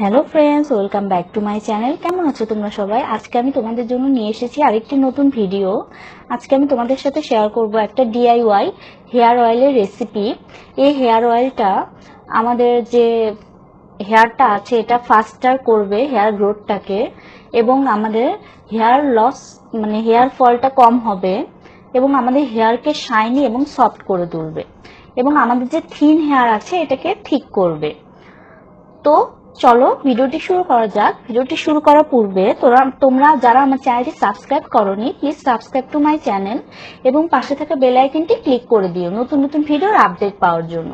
Hello friends welcome back to my channel কেমন আছো তোমরা সবাই? আজকে আমি তোমাদের জন্য নিয়ে এসেছি আরেকটি নতুন ভিডিও আজকে আমি তোমাদের সাথে শেয়ার করব একটা ডিআইওয়াই হেয়ার অয়েলের রেসিপি এই হেয়ার অয়েলটা আমাদের যে হেয়ারটা আছে, এটা ফাস্টার করবে হেয়ার গ্রোথটাকে এবং আমাদের হেয়ার লস মানে হেয়ার ফলটা কম হবে এবং আমাদের হেয়ারকে শাইনি এবং সফট করে তুলবে এবং আমাদের যে থিন হেয়ার আছে, এটাকে ঠিক করবে। তো চলো, ভিডিওটি শুরু করা যাক। ভিডিওটি শুরু করার পূর্বে তোরা তোমরা যারা আমার চ্যানেলটি সাবস্ক্রাইব করনি please subscribe to my channel এবং পাশে থাকা বেল আইকনটি ক্লিক করে দিও নতুন নতুন ভিডিওর আপডেট পাওয়ার জন্য।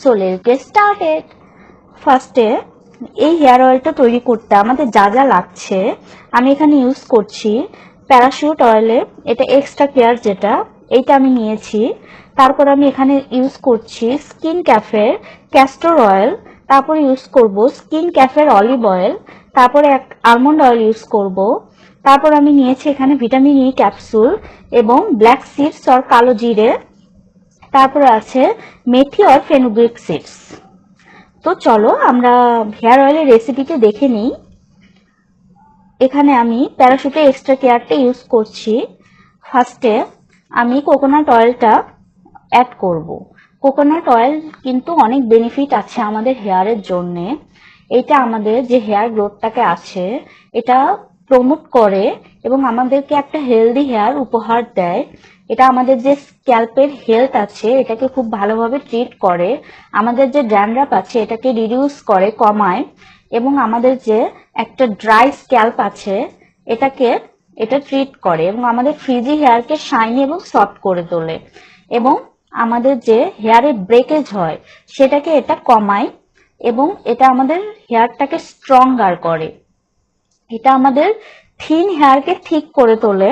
সো লেটস গেট স্টার্টেড ফার্স্টে এই হেয়ার অয়েলটা তৈরি করতে আমাদের যা যা লাগছে, আমি এখানে ইউজ করছি প্যারাশুট অয়েলে এটা এক্সট্রা কেয়ার যেটা, এইটা আমি নিয়েছি। তারপর আমি এখানে ইউজ করছি স্কিন ক্যাফের ক্যাস্টর অয়েল তারপরে ইউজ করব স্কিন ক্যাফের অলিভ অয়েল তারপরে এক আলমন্ড অয়েল ইউজ করব। তারপর আমি নিয়েছি এখানে ভিটামিন ই ক্যাপসুল এবং ব্ল্যাক সিডস অর কালো জিরে। তারপরে আছে মেথি অর ফেনুগ্রিক সিডস তো চলো আমরা হেয়ার অয়েলের রেসিপিতে দেখে নিই। এখানে আমি প্যারাশুটে এক্সট্রা কেয়ারটা ইউজ করছি। ফার্স্টে আমি কোকোনাট অয়েলটা অ্যাড করব। কোকোনাট অয়েল কিন্তু অনেক বেনিফিট আছে আমাদের হেয়ারের জন্যে। এটা আমাদের যে হেয়ার গ্রোথটাকে আছে, এটা প্রমোট করে এবং আমাদেরকে একটা হেলদি হেয়ার উপহার দেয়। এটা আমাদের যে স্ক্যাল্পের হেলথ আছে, এটাকে খুব ভালোভাবে ট্রিট করে। আমাদের যে ড্যান্ড্রাফ আছে, এটাকে রিডিউস করে, কমায়। এবং আমাদের যে একটা ড্রাই স্ক্যাল্প আছে, এটাকে, এটা ট্রিট করে। এবং আমাদের ফ্রিজি হেয়ারকে শাইনি এবং সফট করে তোলে। এবং আমাদের যে হেয়ারে ব্রেকেজ হয়, সেটাকে এটা কমায় এবং এটা আমাদের হেয়ারটাকে স্ট্রংগার করে। এটা আমাদের থিন হেয়ারকে ঠিক করে তোলে।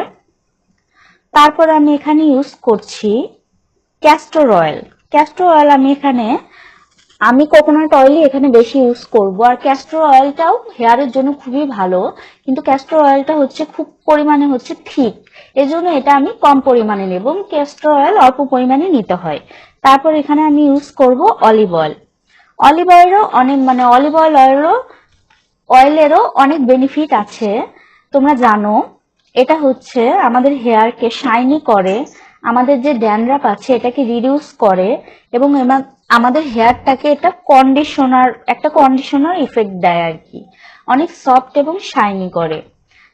তারপর আমি এখানে ইউজ করছি ক্যাস্টর অয়েল ক্যাস্টর অয়েল আমি এখানে আমি কোকোনাট অয়েলই এখানে বেশি ইউজ করব। আর ক্যাস্টর অয়েলটাও হেয়ারের জন্য খুবই ভালো, কিন্তু ক্যাস্টর অয়েলটা হচ্ছে খুব পরিমাণে হচ্ছে থিক এজন্য এটা আমি কম পরিমাণে নেব। এবং ক্যাস্টর অয়েল অল্প পরিমাণে নিতে হয়। তারপর এখানে আমি ইউজ করব অলিভ অয়েল অলিভ অয়েলও অনেক মানে অলিভ অয়েল অয়েলও অয়েলেরও অনেক বেনিফিট আছে। তোমরা জানো, এটা হচ্ছে আমাদের হেয়ারকে শাইনি করে। আমাদের যে ড্যান্ড্রাফ আছে, এটাকে রিডিউস করে। এবং আমাদের হেয়ারটাকে এটা কন্ডিশনার একটা কন্ডিশনার ইফেক্ট দেয় আর কি। অনেক সফট এবং শাইনি করে।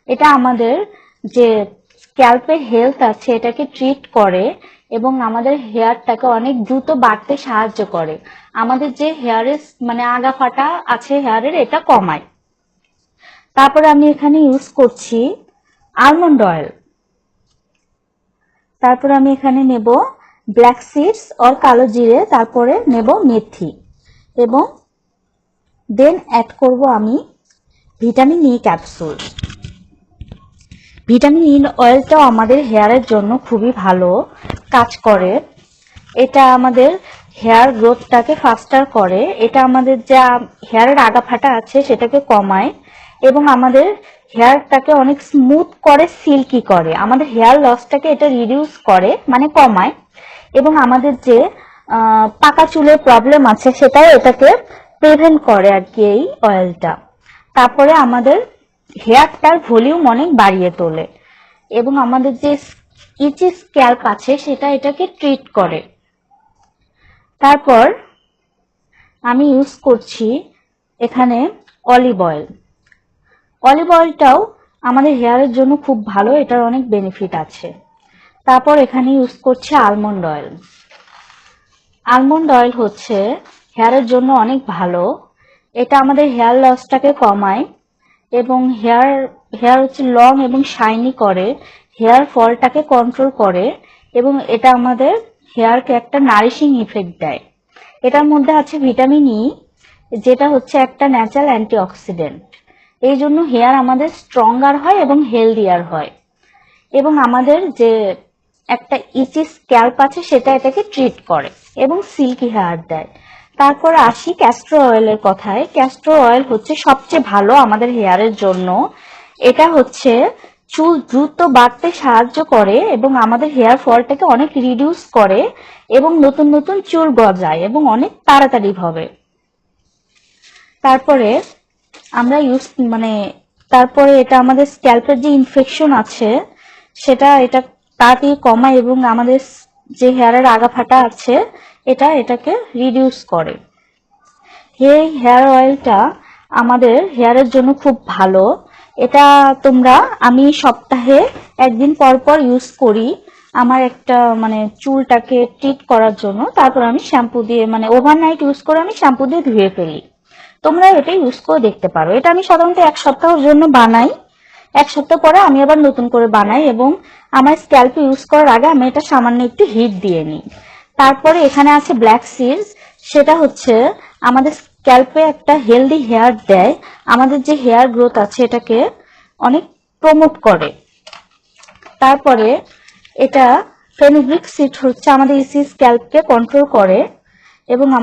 এটা আমাদের যে স্ক্যাল্পের হেলথ আছে, এটাকে ট্রিট করে এবং আমাদের হেয়ারটাকে অনেক দ্রুত বাড়তে সাহায্য করে। আমাদের যে হেয়ারের মানে আগা ফাটা আছে হেয়ারের, এটা কমায়। তারপর আমি এখানে ইউজ করছি আলমন্ড অয়েল তারপর আমি এখানে নেব ব্ল্যাক সিডস অর কালো জিরে, তারপরে নেব মেথি। এবং দেন অ্যাড করব আমি vitamin E capsule vitamin E অয়েলটাও আমাদের হেয়ারের জন্য খুবই ভালো কাজ করে। এটা আমাদের হেয়ার গ্রোথটাকে ফাস্টার করে। এটা আমাদের যা হেয়ারের আগা ফাটা আছে সেটাকে কমায়। এবং আমাদের হেয়ারটাকে অনেক স্মুথ করে সিল্কি করে। আমাদের হেয়ার লসটাকে এটা রিডিউস করে মানে কমায়। এবং আমাদের যে পাকা চুলের প্রবলেম আছে সেটাও এটাকে প্রিভেন্ট করে আর কি এই অয়েলটা তারপরে আমাদের হেয়ারটার ভলিউম অনেক বাড়িয়ে তোলে। এবং আমাদের যে ইচি স্ক্যাল্প আছে সেটা এটাকে ট্রিট করে। তারপর আমি ইউজ করছি এখানে অলিভ অয়েল অলিভ অয়েলটাও আমাদের হেয়ারের জন্য খুব ভালো, এটার অনেক বেনিফিট আছে। তারপর এখানে ইউজ করছি আলমন্ড অয়েল আলমন্ড অয়েল হচ্ছে হেয়ারের জন্য অনেক ভালো। এটা আমাদের হেয়ার লসটাকে কমায় এবং হেয়ার হেয়ার হচ্ছে লং এবং শাইনি করে হেয়ার ফলটাকে কন্ট্রোল করে এবং এটা আমাদের হেয়ারকে একটা নারিশিং ইফেক্ট দেয়। এটার মধ্যে আছে ভিটামিন ই যেটা হচ্ছে একটা ন্যাচারাল অ্যান্টিঅক্সিডেন্ট এই জন্য হেয়ার আমাদের স্ট্রঙ্গার হয় এবং হেলদিয়ার হয়। এবং আমাদের যে একটা ইচি স্ক্যাল্প আছে, সেটা এটাকে ট্রিট করে এবং সিল্কি হেয়ার দেয়। তারপর আসি ক্যাস্টর অয়েলের কথায়। ক্যাস্টর অয়েল হচ্ছে সবচেয়ে ভালো আমাদের হেয়ারের জন্য। এটা হচ্ছে চুল দ্রুত বাড়তে সাহায্য করে এবং আমাদের হেয়ার ফলটাকে অনেক রিডিউস করে এবং নতুন নতুন চুল গজায় এবং অনেক তাড়াতাড়ি হবে তারপরে আমরা ইউজ মানে তারপরে এটা আমাদের স্ক্যাল্পের যে ইনফেকশন আছে, সেটা এটা তাড়াতাড়ি কমায় এবং আমাদের যে হেয়ারের আগা ফাটা আছে, এটা এটাকে রিডিউস করে। এই হেয়ার অয়েলটা আমাদের হেয়ারের জন্য খুব ভালো। এটা তোমরা, আমি সপ্তাহে একদিন পর পর ইউজ করি আমার একটা মানে চুলটাকে ট্রিট করার জন্য। তারপর আমি শ্যাম্পু দিয়ে মানে ওভারনাইট ইউজ করে আমি শ্যাম্পু দিয়ে ধুয়ে ফেলি। তোমরা এটা ইউজ করে দেখতে পারো। এটা আমি সাধারণত এক সপ্তাহের জন্য বানাই। এক সপ্তাহ পরে আমি আবার নতুন করে বানাই এবং আমার স্ক্যাল্প ইউজ করার আগে আমি এটা সামান্য একটু হিট দিয়ে নিই। তারপরে এখানে আছে ব্ল্যাক সিডস সেটা হচ্ছে আমাদের স্ক্যাল্পে একটা হেলদি হেয়ার দেয়। আমাদের যে হেয়ার গ্রোথ আছে এটাকে অনেক প্রমোট করে। তারপরে এটা ফেনুগ্রিক সিড হচ্ছে আমাদের ইসি স্ক্যাল্পকে কন্ট্রোল করে এবং